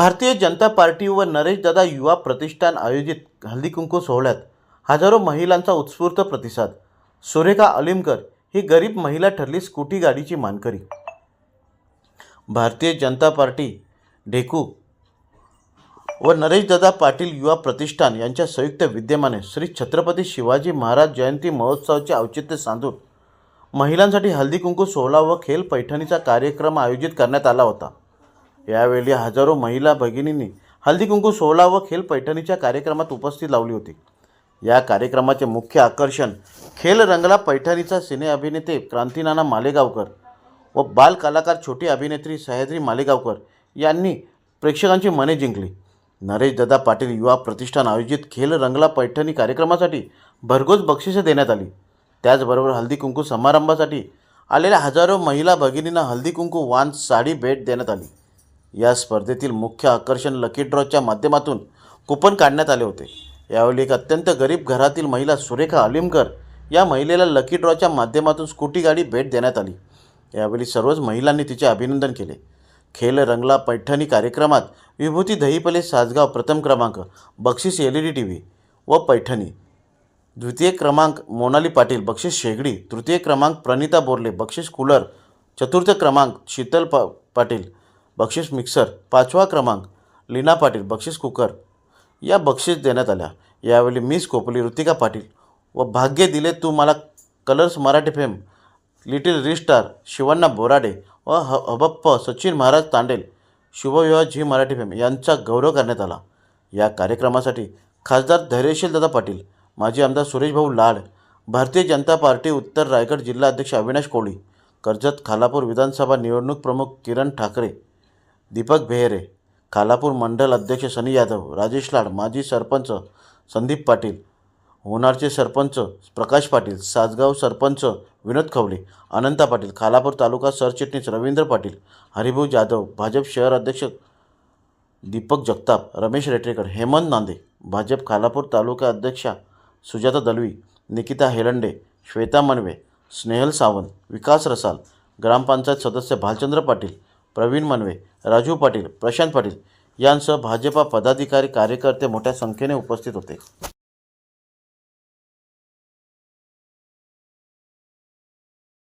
Bharatiya Janata party व नरेशदादा युवा प्रतिष्ठान आयोजित हल्दीकुंकू सोहळ्यात हजारो महिलांचा उत्स्फूर्त प्रतिसाद. सुरेखा अलिमकर ही गरीब महिला ठरली स्कूटी गाडीची मानकरी. भारतीय जनता पार्टी ढेकू व नरेशदादा पाटील युवा प्रतिष्ठान यांच्या संयुक्त विद्यमाने श्री छत्रपती शिवाजी महाराज जयंती महोत्सवाचे औचित्य साधून महिलांसाठी हल्दीकुंकू सोहळा व खेल पैठणीचा कार्यक्रम आयोजित करण्यात आला होता. यावेळी हजारो महिला भगिनींनी हल्दी कुंकू सोहळा व खेल पैठणीच्या कार्यक्रमात उपस्थित लावली होती. या कार्यक्रमाचे मुख्य आकर्षण खेल रंगला पैठणीचा सिने अभिनेते क्रांतीनाना मालेगावकर व बाल कलाकार छोटी अभिनेत्री सह्याद्री मालेगावकर यांनी प्रेक्षकांची मने जिंकली. नरेश दादा पाटील युवा प्रतिष्ठान आयोजित खेल रंगला पैठणी कार्यक्रमासाठी भरघोस बक्षिसे देण्यात आली. त्याचबरोबर हल्दी कुंकू समारंभासाठी आलेल्या हजारो महिला भगिनींना हल्दी कुंकू वान साडी भेट देण्यात आली. या स्पर्धेतील मुख्य आकर्षण लकी ड्रॉच्या माध्यमातून कुपन काढण्यात आले होते. यावेळी एक अत्यंत गरीब घरातील महिला सुरेखा अलिमकर या महिलेला लकी ड्रॉच्या माध्यमातून स्कूटी गाडी भेट देण्यात आली. यावेळी सर्वच महिलांनी तिचे अभिनंदन केले. खेल रंगला पैठणी कार्यक्रमात विभूती दहीपले सासगाव प्रथम क्रमांक बक्षीस L E D T V व पैठणी. द्वितीय क्रमांक मोनाली पाटील बक्षीस शेगडी. तृतीय क्रमांक प्रणिता बोर्ले बक्षीस कूलर. चतुर्थ क्रमांक शीतल पा पाटील. बक्षीस मिक्सर पाचवा क्रमांक लीना पाटील बक्षीस कुकर. या बक्षीस देण्यात आल्या. यावेळी मिस कोपली ऋतिका पाटील व Bhagya Dile Tu Mala colors Marathi fame little रिस्टार Shivanna Borade व ह हबप्प सचिन महाराज तांडेल शुभविवाह झी मराठी फेम यांचा गौरव करण्यात आला. या कार्यक्रमासाठी खासदार धैर्यशील दादा पाटील माजी आमदार सुरेशभाऊ लाड भारतीय जनता पार्टी उत्तर रायगड जिल्हा अध्यक्ष अविनाश कोळी कर्जत खालापूर विधानसभा निवडणूक प्रमुख किरण ठाकरे दीपक बेहरे खालापूर मंडल अध्यक्ष सनी यादव राजेश लाड माजी सरपंच संदीप पाटील होणारचे सरपंच प्रकाश पाटील सासगाव सरपंच विनोद खवले अनंता पाटील खालापूर तालुका सरचिटणीस रवींद्र पाटील हरिभाऊ जाधव भाजप शहर अध्यक्ष दीपक जगताप रमेश रेटरेकर हेमंत नांदे भाजप खालापूर तालुका अध्यक्षा सुजाता दलवी निकिता हेलंडे श्वेता मनवे स्नेहल सावंत विकास रसाल ग्रामपंचायत सदस्य भालचंद्र पाटील प्रवीण मनवे राजू पाटील प्रशांत पाटील यांसह भाजपा पदाधिकारी कार्यकर्ते मोठ्या संख्येने उपस्थित होते.